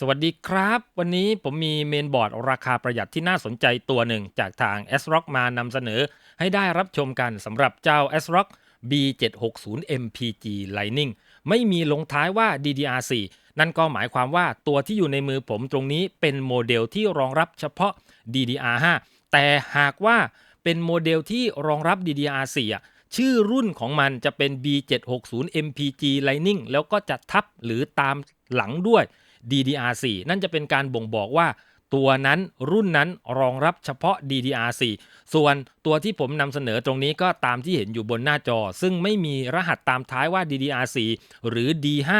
สวัสดีครับ วันนี้ผมมีเมนบอร์ดราคาประหยัดที่น่าสนใจตัวหนึ่งจากทาง s r o c k มานำเสนอ ให้ได้รับชมกันสำหรับเจ้า s r o c k B760 MPG Lightning ไม่มีลงท้ายว่า DDR4 นั่นก็หมายความว่าตัวที่อยู่ในมือผมตรงนี้เป็นโมเดลที่รองรับเฉพาะ DDR5 แต่หากว่าเป็นโมเดลที่รองรับ DDR4 อะชื่อรุ่นของมันจะเป็น B760 MPG Lightning แล้วก็จะทับหรือตามหลังด้วย DDR4 นั่นจะเป็นการบ่งบอกว่าตัวนั้นรุ่นนั้นรองรับเฉพาะ DDR4 ส่วนตัวที่ผมนำเสนอตรงนี้ก็ตามที่เห็นอยู่บนหน้าจอ ซึ่งไม่มีรหัสตามท้ายว่า DDR4 หรือ D5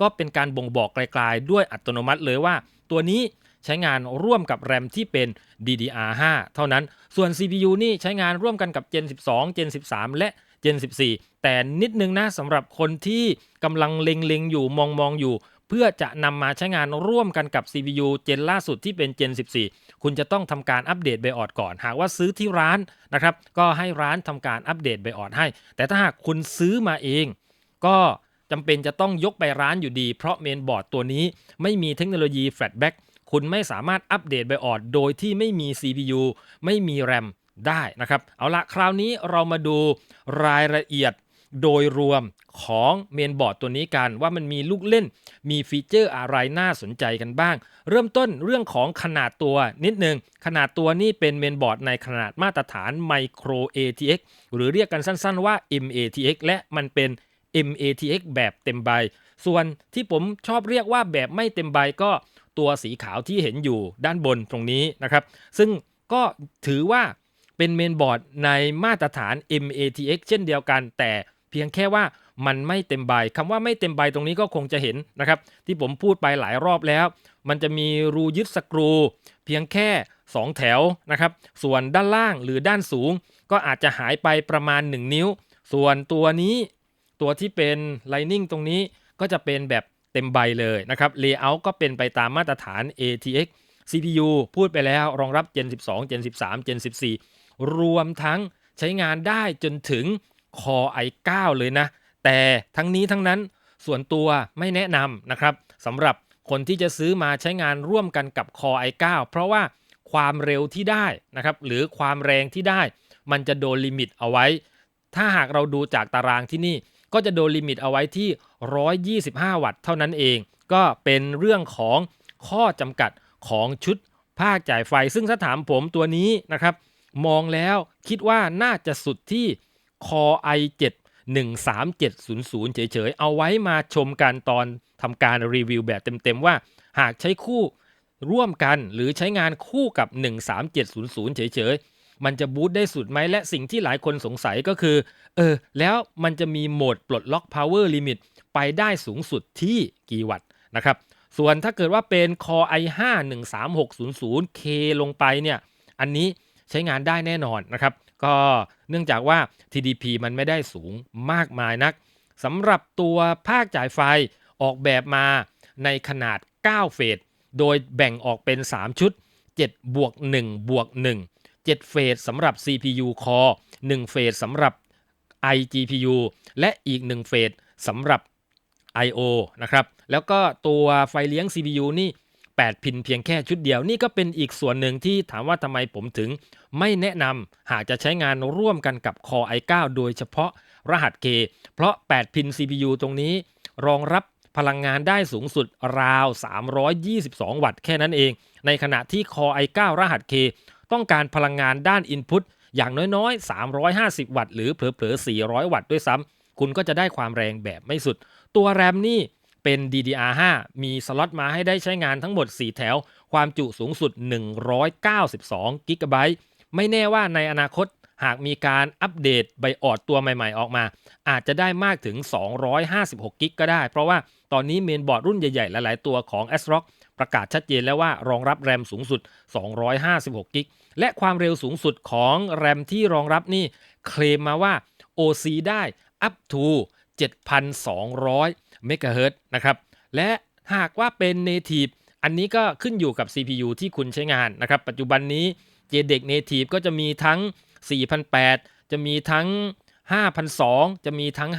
ก็เป็นการบ่งบอกไกลๆด้วยอัตโนมัติเลยว่า ตัวนี้ใช้งานร่วมกับแรมที่เป็น DDR5 เท่านั้น ส่วน CPU นี่ใช้งานร่วมกันกับ Gen 12 Gen 13 และ Gen 14 แต่นิดนึงนะสำหรับคนที่กำลังเล็งๆอยู่มองๆอยู่ เพื่อจะนำมาใช้งานร่วมกันกับ CPU เจนล่าสุดที่เป็น Gen 14 คุณจะต้องทำการอัปเดตไบออดก่อน หากว่าซื้อที่ร้านนะครับก็ให้ร้านทำการอัปเดตไบออดให้ แต่ถ้าหากคุณซื้อมาเอง ก็จำเป็นจะต้องยกไปร้านอยู่ดี เพราะเมนบอร์ดตัวนี้ไม่มีเทคโนโลยีแฟลชแบ็กคุณไม่สามารถอัปเดตไบออดโดยที่ไม่มี CPU ไม่มีแรมได้นะครับ เอาละคราวนี้เรามาดูรายละเอียด โดยรวมของเมนบอร์ดตัวนี้กัน ว่ามันมีลูกเล่นมีฟีเจอร์อะไรน่าสนใจกันบ้าง เริ่มต้นเรื่องของขนาดตัวนิดนึง ขนาดตัวนี้เป็นเมนบอร์ดในขนาดมาตรฐาน Micro ATX หรือเรียกกันสั้นๆว่า MATX และมันเป็น MATX แบบเต็มใบ ส่วนที่ผมชอบเรียกว่าแบบไม่เต็มใบก็ตัวสีขาวที่เห็นอยู่ด้านบนตรงนี้นะครับ ซึ่งก็ถือว่าเป็นเมนบอร์ดในมาตรฐาน MATX เช่นเดียวกัน แต่ พียงแค่ว่ามันไม่เต็มใบคำว่าไม่เต็มใบตรงนี้ก็คงจะเห็นนะครับ ที่ผมพูดไปหลายรอบแล้ว มันจะมีรูยึดสกรู เพียงแค่ 2 แถวนะครับ ส่วนด้านล่างหรือด้านสูง ก็อาจจะหายไปประมาณ 1 นิ้ว ส่วนตัวนี้ตัวที่เป็น Lightning ตรงนี้ก็จะเป็นแบบเต็มใบเลยนะครับ Layout ก็เป็นไปตามมาตรฐาน ATX CPU พูดไปแล้วรองรับ Gen 12 Gen 13 Gen 14 รวมทั้งใช้งานได้จนถึง Core i9 เลยนะ แต่ทั้งนี้ทั้งนั้นส่วนตัวไม่แนะนำนะครับสำหรับคนที่จะซื้อมาใช้งานร่วมกันกับ Core i9 เพราะว่าความเร็วที่ได้นะครับหรือความแรงที่ได้ มันจะโดนลิมิตเอาไว้ ถ้าหากเราดูจากตารางที่นี่ ก็จะโดนลิมิตเอาไว้ที่ 125 วัตต์เท่านั้นเอง ก็เป็นเรื่องของข้อจำกัดของชุดภาคจ่ายไฟ ซึ่งถ้าถามผมตัวนี้นะครับ มองแล้วคิดว่าน่าจะสุดที่ Core i7 13700เฉยๆ เอาไว้มาชมกันตอนทำการรีวิวแบบเต็มๆ ว่า หากใช้คู่ร่วมกันหรือใช้งานคู่กับ 13700 เฉยๆ มันจะบูตได้สุดไหมและสิ่งที่หลายคนสงสัยก็คือ เออ แล้วมันจะมีโหมดปลดล็อก power limit ไปได้สูงสุดที่กี่วัตต์นะครับ ส่วนถ้าเกิดว่าเป็น Core i5 13600K ลงไปเนี่ย อันนี้ใช้งานได้แน่นอนนะครับ ก็ เนื่องจากว่า TDP มันไม่ได้สูงมากมายนักสำหรับตัวภาคจ่ายไฟออกแบบมาในขนาด 9 เฟส โดยแบ่งออกเป็น 3 ชุด 7 บวก 1 บวก 1 7 เฟสสำหรับ CPU Core 1 เฟสสำหรับ iGPU และอีก 1 เฟสสำหรับ I/O นะครับ แล้วก็ตัวไฟเลี้ยง CPU นี่ 8 พินเพียงแค่ชุดเดียว นี่ก็เป็นอีกส่วนหนึ่งที่ถามว่าทำไมผมถึง ไม่แนะนำหากจะใช้งานร่วมกันกับ Core i9 โดยเฉพาะรหัส K เพราะ 8 พิน CPU ตรงนี้ รองรับพลังงานได้สูงสุดราว 322 วัตต์แค่นั้นเอง ในขณะที่ Core i9 รหัส K ต้องการพลังงานด้าน Input อย่างน้อยๆ 350 วัตต์หรือเผลอๆ 400 วัตต์ด้วยซ้ำคุณก็จะได้ความแรงแบบไม่สุด ตัวแรมนี่เป็น DDR5 มีสล็อตมาให้ได้ใช้งานทั้งหมด 4 แถว ความจุสูงสุด 192 g b ไม่แน่ว่าในอนาคตหากมีการอัปเดตไบออดตัวใหม่ๆออกมา อาจจะได้มากถึง 256 กิกก็ได้ เพราะว่าตอนนี้เมนบอร์ดรุ่นใหญ่ๆ หลายๆตัวของ ASRock ประกาศชัดเจนแล้วว่ารองรับแรมสูงสุด 256 กิก และความเร็วสูงสุดของแรมที่รองรับนี่เคลมมาว่า OC ได้ up to 7,200 เมกะเฮิรตนะครับ และหากว่าเป็น native อันนี้ก็ขึ้นอยู่กับ CPU ที่คุณใช้งานนะครับ ปัจจุบันนี้ JDEC Native ก็จะมีทั้ง4,008จะมีทั้ง 5,002 จะมีทั้ง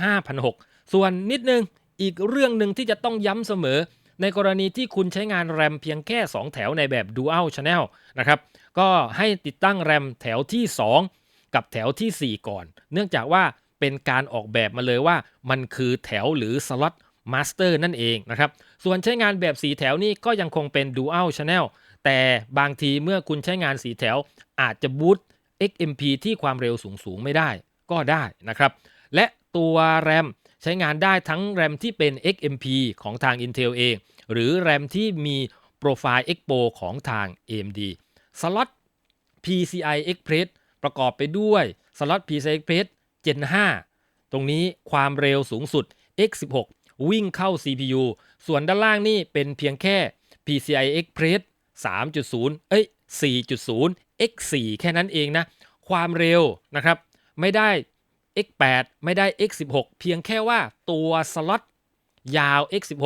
5,006 ส่วนนิดนึงอีกเรื่องหนึ่งที่จะต้องย้ำเสมอ ในกรณีที่คุณใช้งานแรมเพียงแค่ 2 แถวในแบบ Dual Channel นะครับ ก็ให้ติดตั้งแรมแถวที่ 2 กับแถวทีสี่4 ก่อน เนื่องจากว่าเป็นการออกแบบมาเลยว่ามันคือแถวหรือสล็อตมาสเตอร์นั่นเองนะครับ ส่วนใช้งานแบบ 4 แถวนี่ก็ยังคงเป็น Dual Channel แต่บางทีเมื่อคุณใช้งาน4แถวอาจจะบูต XMP ที่ความเร็วสูงๆไม่ได้ก็ได้นะครับ และตัวแรมใช้งานได้ทั้งแรมที่เป็น XMP ของทาง Intel เอง หรือแรมที่มีโปรไฟล์ Expo ของทาง AMD สล็อต PCI Express ประกอบไปด้วยสล็อต PCI Express Gen 5 ตรงนี้ความเร็วสูงสุด X16 วิ่งเข้า CPU ส่วนด้านล่างนี่เป็นเพียงแค่ PCI Express 3.0 เอ้ย 4.0 X4 แค่นั้นเองนะ ความเร็วนะครับ ไม่ได้ X8 ไม่ได้ X16 เพียงแค่ว่าตัวสล็อตยาว X16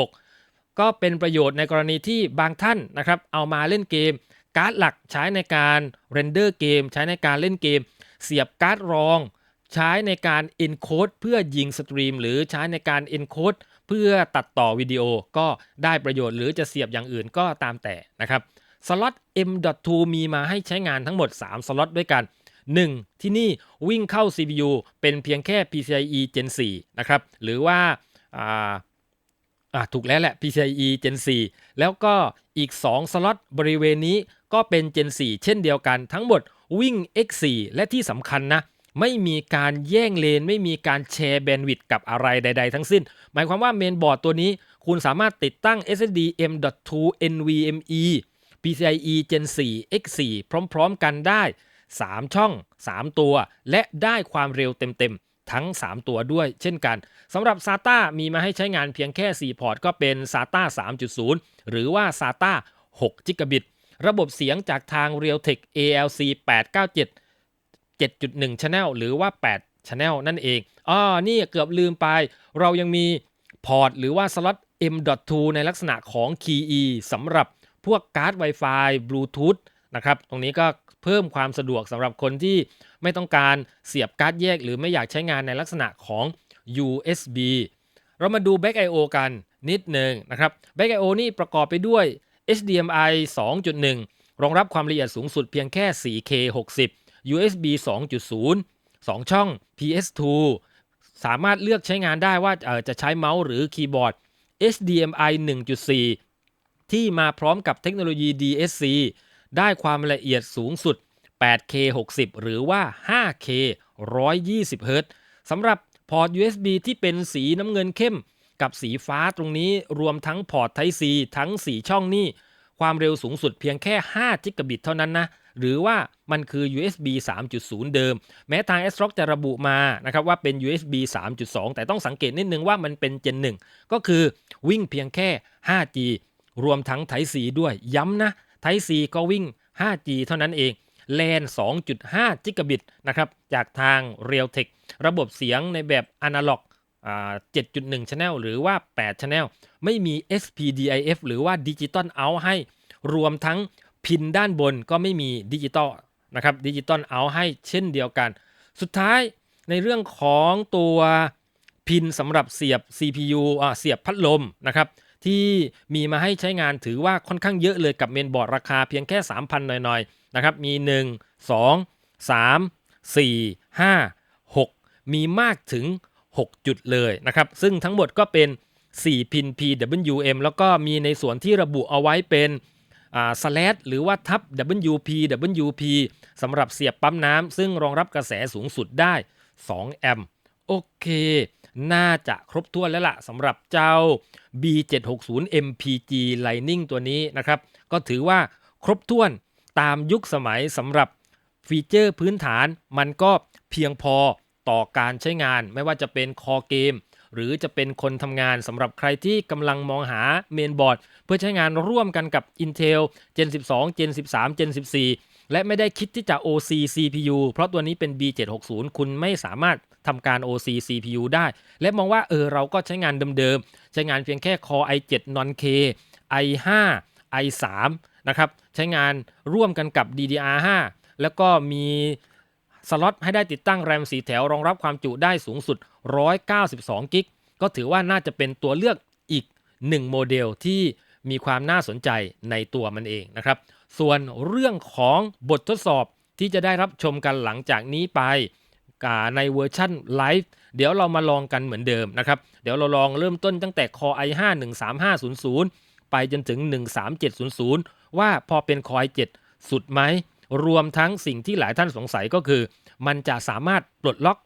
ก็เป็นประโยชน์ในกรณีที่บางท่านนะครับ เอามาเล่นเกม การ์ดหลักใช้ในการเรนเดอร์เกม ใช้ในการเล่นเกม เสียบการ์ดรอง ใช้ในการ encode เพื่อยิงสตรีม หรือใช้ในการ encode เพื่อตัดต่อวิดีโอก็ได้ประโยชน์หรือจะเสียบอย่างอื่นก็ตามแต่นะครับ สล็อต M.2 มีมาให้ใช้งานทั้งหมด 3 สล็อตด้วยกัน 1. ที่นี่วิ่งเข้า CPU เป็นเพียงแค่ PCIe Gen 4 นะครับ หรือว่าอ่าถูกแล้วแหละ PCIe Gen 4 แล้วก็อีก 2 สล็อตบริเวณนี้ก็เป็น Gen 4 เช่นเดียวกันทั้งหมดวิ่ง X4 และที่สำคัญนะ ไม่มีการแย่งเลน ไม่มีการแชร์แบนด์วิดต์กับอะไรใด ๆ ทั้งสิ้น หมายความว่าเมนบอร์ดตัวนี้ คุณสามารถติดตั้ง SSD M.2 NVMe PCIe Gen 4 X4 พร้อมๆกันได้ 3 ช่อง 3 ตัว และได้ความเร็วเต็มๆทั้ง 3 ตัวด้วยเช่นกันสำหรับ SATA มีมาให้ใช้งานเพียงแค่ 4 พอร์ต ก็เป็น SATA 3.0 หรือว่า SATA 6 g b ระบบเสียงจากทาง Realtek ALC 897 7.1 Channel หรือว่า 8 Channel นั่นเองอ๋อนี่เกือบลืมไป เรายังมีพอร์ต หรือว่าสล็อต M.2 ในลักษณะของ Key สำหรับ พวกการ์ด Wi-Fi Bluetooth นะครับตรงนี้ก็เพิ่มความสะดวกสำหรับคนที่ไม่ต้องการเสียบการ์ดแยก หรือไม่อยากใช้งานในลักษณะของ USB เรามาดู Back I/O กันนิดหนึ่งนะครับ Back I/O นี่ประกอบไปด้วย HDMI 2.1 รองรับความละเอียดสูงสุดเพียงแค่ 4K 60 USB 2.0 2 ช่อง PS2 สามารถเลือกใช้งานได้ว่าจะใช้เมาส์หรือคีย์บอร์ด HDMI 1.4 ที่มาพร้อมกับเทคโนโลยี DSC ได้ความละเอียดสูงสุด 8K 60 หรือว่า 5K 120 Hz สำหรับพอร์ต USB ที่เป็นสีน้ำเงินเข้ม กับสีฟ้าตรงนี้รวมทั้งพอร์ต Type C ทั้ง 4 ช่องนี่ ความเร็วสูงสุดเพียงแค่5 g b เท่านั้นนะ หรือว่ามันคือ USB 3.0 เดิม แม้ทาง ASRock จะระบุมานะครับว่าเป็น USB 3.2 แต่ต้องสังเกตนิดนึงว่ามันเป็น Gen 1 ก็คือวิ่งเพียงแค่ 5G รวมทั้ง Type C ด้วยย้ำนะ Type C ก็วิ่ง 5G เท่านั้นเอง LAN 2.5กิกะบิตนะครับจากทาง Realtek ระบบเสียงในแบบอนาล็อก7.1 Channel หรือว่า 8 Channel ไม่มี SPDIF หรือว่า Digital Out ให้ รวมทั้งพินด้านบนก็ไม่มีดิจิตอลนะครับดิจิตอลเอาให้เช่นเดียวกัน สุดท้ายในเรื่องของตัวพินสำหรับเสียบ CPU อ่าเสียบพัดลมนะครับ ที่มีมาให้ใช้งานถือว่าค่อนข้างเยอะเลยกับเมนบอร์ดราคาเพียงแค่ 3,000 หน่อยๆนะครับมี 1 2 3 4 5 6 มีมากถึง 6 จุดเลยนะครับ ซึ่งทั้งหมดก็เป็น 4 พิน PWM แล้วก็มีในส่วนที่ระบุเอาไว้เป็นสแลดหรือว่าทับ WP WP สำหรับเสียบปั๊มน้ำซึ่งรองรับกระแสสูงสุดได้ 2 แอมป์โอเค น่าจะครบถ้วนแล้วล่ะสำหรับเจ้า B760 MPG Lightning ตัวนี้นะครับ ก็ถือว่าครบถ้วนตามยุคสมัยสำหรับฟีเจอร์พื้นฐานมันก็เพียงพอต่อการใช้งาน ไม่ว่าจะเป็นคอเกม หรือจะเป็นคนทำงานสำหรับใครที่กำลังมองหาเมนบอร์ดเพื่อใช้งานร่วมกันกับ Intel Gen 12 Gen 13 Gen 14 และไม่ได้คิดที่จะ OC CPU เพราะตัวนี้เป็น B760 คุณไม่สามารถ ทำการ OC CPU ได้ และมองว่าเออเราก็ใช้งานเดิมๆ ใช้งานเพียงแค่ Core i7 Non-K i5 i3 นะครับใช้งานร่วมกันกับ DDR5 แล้วก็มีสล็อตให้ได้ติดตั้งแรมสีแถวรองรับความจุได้สูงสุด 192 กิก ก็ถือว่าน่าจะเป็นตัวเลือกอีก 1 โมเดลที่มีความน่าสนใจในตัวมันเองนะครับ ส่วนเรื่องของบททดสอบที่จะได้รับชมกันหลังจากนี้ไป ในเวอร์ชั่นไลฟ์เดี๋ยวเรามาลองกันเหมือนเดิมนะครับ เดี๋ยวเราลองเริ่มต้นตั้งแต่ Core i5 13500 ไปจนถึง 13700 ว่าพอเป็น Core i7 สุดไหม รวมทั้งสิ่งที่หลายท่านสงสัยก็คือ มันจะสามารถปลดล็อก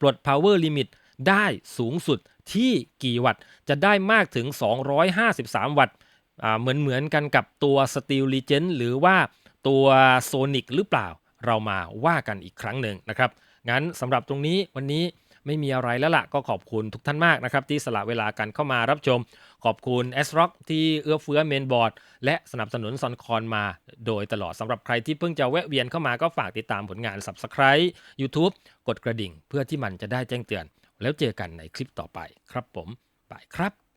ปลด power limit ได้สูงสุดที่กี่วัตต์ จะได้มากถึง 253 วัตต์อ่าเหมือนเหมือนกันกับตัว Steel Legend หรือว่าตัว Sonic หรือเปล่า เรามาว่ากันอีกครั้งหนึ่งนะครับ งั้นสำหรับตรงนี้วันนี้ไม่มีอะไรแล้วล่ะก็ขอบคุณทุกท่านมากนะครับ ที่สละเวลากันเข้ามารับชม ขอบคุณ s r o c k ที่เอื้อเฟื้อเมนบอร์ด และสนับสนุนซอนคอนมาโดยตลอดสำหรับใครที่เพิ่งจะแวะเวียนเข้ามาก็ฝากติดตามผลงาน Subscribe YouTube กดกระดิ่ง เพื่อที่มันจะได้แจ้งเตือน แล้วเจอกันในคลิปต่อไปครับผมไปครับ